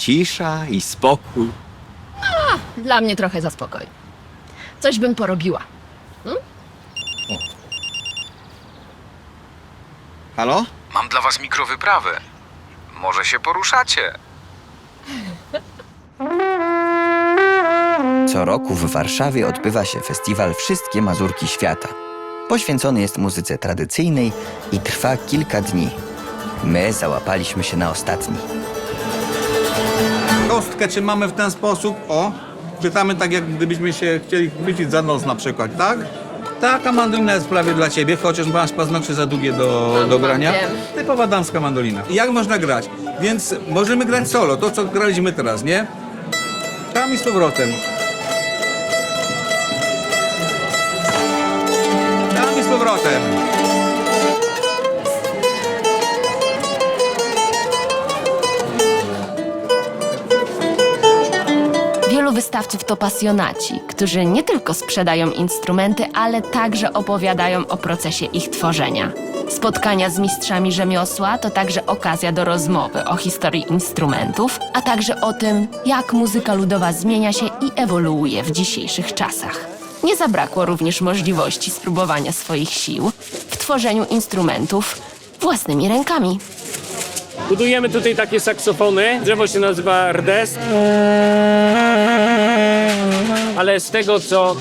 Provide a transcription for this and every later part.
cisza i spokój. Dla mnie trochę za spokoj. Coś bym porobiła. Halo? Mam dla was mikrowyprawę. Może się poruszacie. Co roku w Warszawie odbywa się festiwal Wszystkie Mazurki Świata. Poświęcony jest muzyce tradycyjnej i trwa kilka dni. My załapaliśmy się na ostatni. Kostkę trzymamy w ten sposób, o. Pytamy tak, jak gdybyśmy się chcieli chwycić za nos na przykład, tak? Taka mandolina jest prawie dla ciebie, chociaż masz paznokcie za długie do, do grania. wiem. Typowa damska mandolina. I jak można grać? Więc możemy grać solo, to co graliśmy teraz, nie? Tam i z powrotem. Tam i z powrotem. Wielu wystawców to pasjonaci, którzy nie tylko sprzedają instrumenty, ale także opowiadają o procesie ich tworzenia. Spotkania z mistrzami rzemiosła to także okazja do rozmowy o historii instrumentów, a także o tym, jak muzyka ludowa zmienia się i ewoluuje w dzisiejszych czasach. Nie zabrakło również możliwości spróbowania swoich sił w tworzeniu instrumentów własnymi rękami. Budujemy tutaj takie saksofony. Drzewo się nazywa rdest. Ale z tego, co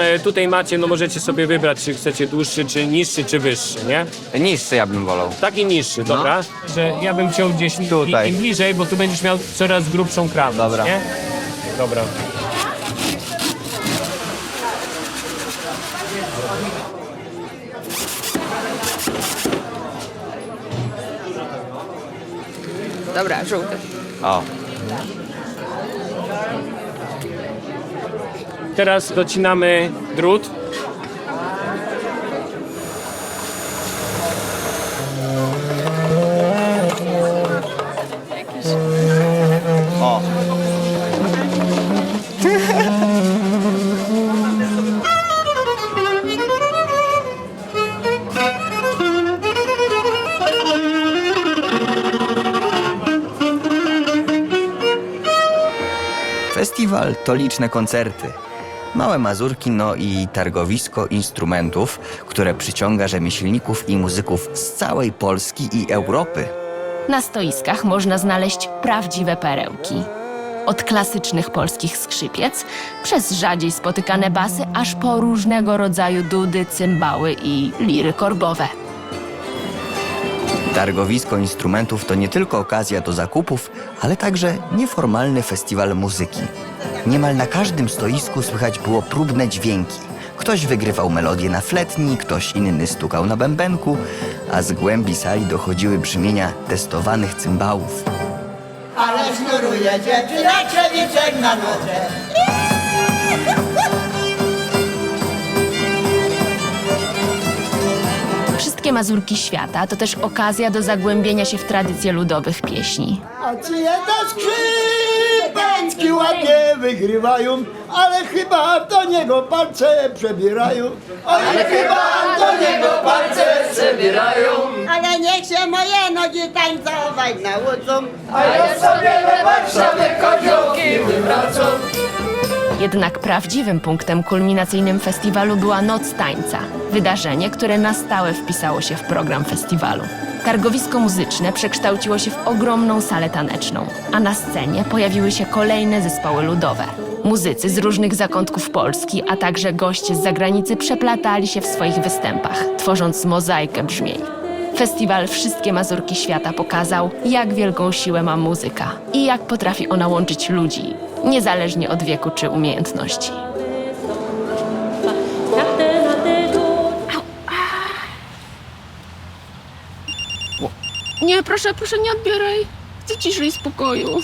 e, tutaj macie, no możecie sobie wybrać, czy chcecie dłuższy, czy niższy, czy wyższy, nie? Niższy ja bym wolał. Taki niższy, dobra? Że ja bym chciał gdzieś Tutaj. im bliżej, bo tu będziesz miał coraz grubszą krawędź, Dobra. nie? Dobra. Dobra, żółty. O, Teraz docinamy drut. Festiwal to liczne koncerty. Małe mazurki, no i targowisko instrumentów, które przyciąga rzemieślników i muzyków z całej Polski i Europy. Na stoiskach można znaleźć prawdziwe perełki. Od klasycznych polskich skrzypiec, przez rzadziej spotykane basy, aż po różnego rodzaju dudy, cymbały i liry korbowe. Targowisko instrumentów to nie tylko okazja do zakupów, ale także nieformalny festiwal muzyki. Niemal na każdym stoisku słychać było próbne dźwięki. Ktoś wygrywał melodię na fletni, ktoś inny stukał na bębenku, a z głębi sali dochodziły brzmienia testowanych cymbałów. Ale sznuruje dziewczyna trzewiczek na nodze. Wszystkie mazurki świata to też okazja do zagłębienia się w tradycje ludowych pieśni. A czyje to skrzypeczki ładnie wygrywają, ale chyba do niego palce przebierają. Ale chyba do niego palce przebierają. Ale niech się moje nogi tańcować nauczą. Jednak prawdziwym punktem kulminacyjnym festiwalu była Noc Tańca. Wydarzenie, które na stałe wpisało się w program festiwalu. Targowisko muzyczne przekształciło się w ogromną salę taneczną, a na scenie pojawiły się kolejne zespoły ludowe. Muzycy z różnych zakątków Polski, a także goście z zagranicy przeplatali się w swoich występach, tworząc mozaikę brzmień. Festiwal Wszystkie Mazurki Świata pokazał, jak wielką siłę ma muzyka i jak potrafi ona łączyć ludzi, niezależnie od wieku czy umiejętności. Nie, proszę, proszę, nie odbieraj. Chcę ciszy i spokoju.